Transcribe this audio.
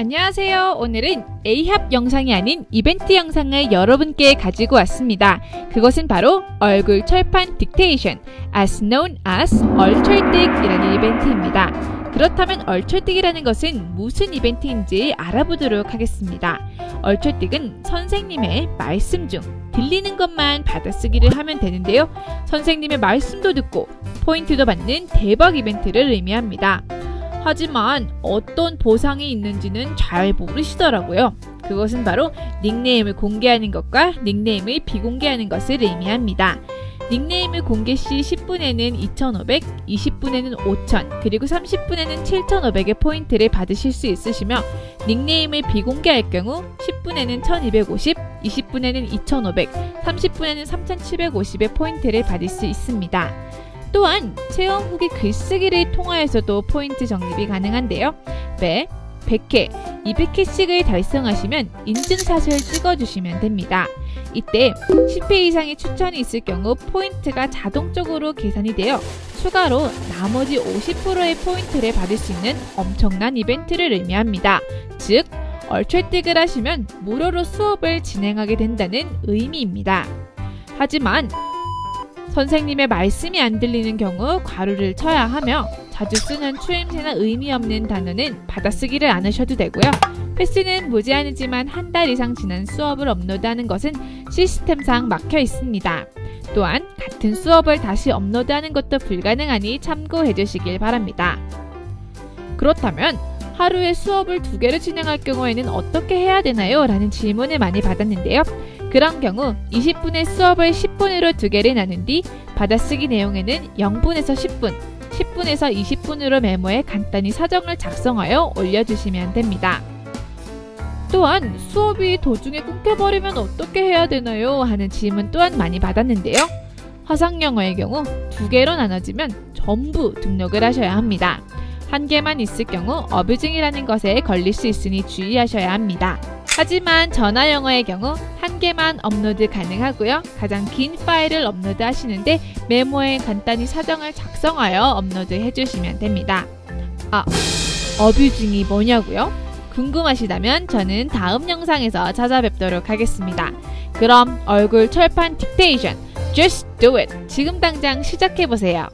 안녕하세요. 오늘은 A합 영상이 아닌 이벤트 영상을 여러분께 가지고 왔습니다. 그것은 바로 얼굴 철판 딕테이션, as known as 얼철딕이라는 이벤트입니다. 그렇다면 얼철딕이라는 것은 무슨 이벤트인지 알아보도록 하겠습니다. 얼철딕은 선생님의 말씀 중 들리는 것만 받아쓰기를 하면 되는데요. 선생님의 말씀도 듣고 포인트도 받는 대박 이벤트를 의미합니다. 하지만 어떤 보상이 있는지는 잘 모르시더라고요. 그것은 바로 닉네임을 공개하는 것과 닉네임을 비공개하는 것을 의미합니다. 닉네임을 공개 시 10분에는 2,500, 20분에는 5,000, 그리고 30분에는 7,500의 포인트를 받으실 수 있으시며 닉네임을 비공개할 경우 10분에는 1,250, 20분에는 2,500, 30분에는 3,750의 포인트를 받을 수 있습니다. 또한 체험 후기 글쓰기를 통하여서도 포인트 적립이 가능한데요. 매 100회, 200회씩을 달성하시면 인증샷을 찍어주시면 됩니다. 이때 10회 이상의 추천이 있을 경우 포인트가 자동적으로 계산이 되어 추가로 나머지 50%의 포인트를 받을 수 있는 엄청난 이벤트를 의미합니다. 즉, 얼철득을 하시면 무료로 수업을 진행하게 된다는 의미입니다. 하지만 선생님의 말씀이 안 들리는 경우 괄호를 쳐야 하며 자주 쓰는 추임새나 의미 없는 단어는 받아쓰기를 안 하셔도 되고요. 횟수는 무제한이지만 한 달 이상 지난 수업을 업로드하는 것은 시스템상 막혀 있습니다. 또한 같은 수업을 다시 업로드하는 것도 불가능하니 참고해 주시길 바랍니다. 그렇다면 하루에 수업을 두 개를 진행할 경우에는 어떻게 해야 되나요? 라는 질문을 많이 받았는데요. 그런 경우 20분의 수업을 10분으로 두 개를 나눈 뒤 받아쓰기 내용에는 0분에서 10분, 10분에서 20분으로 메모해 간단히 사정을 작성하여 올려주시면 됩니다. 또한 수업이 도중에 끊겨버리면 어떻게 해야 되나요? 하는 질문 또한 많이 받았는데요. 화상영어의 경우 두 개로 나눠지면 전부 등록을 하셔야 합니다. 한 개만 있을 경우 어뷰징이라는 것에 걸릴 수 있으니 주의하셔야 합니다. 하지만 전화 영어의 경우 한 개만 업로드 가능하고요. 가장 긴 파일을 업로드 하시는데 메모에 간단히 사정을 작성하여 업로드 해주시면 됩니다. 아, 어뷰징이 뭐냐고요? 궁금하시다면 저는 다음 영상에서 찾아뵙도록 하겠습니다. 그럼 얼굴 철판 딕테이션 Just do it! 지금 당장 시작해보세요.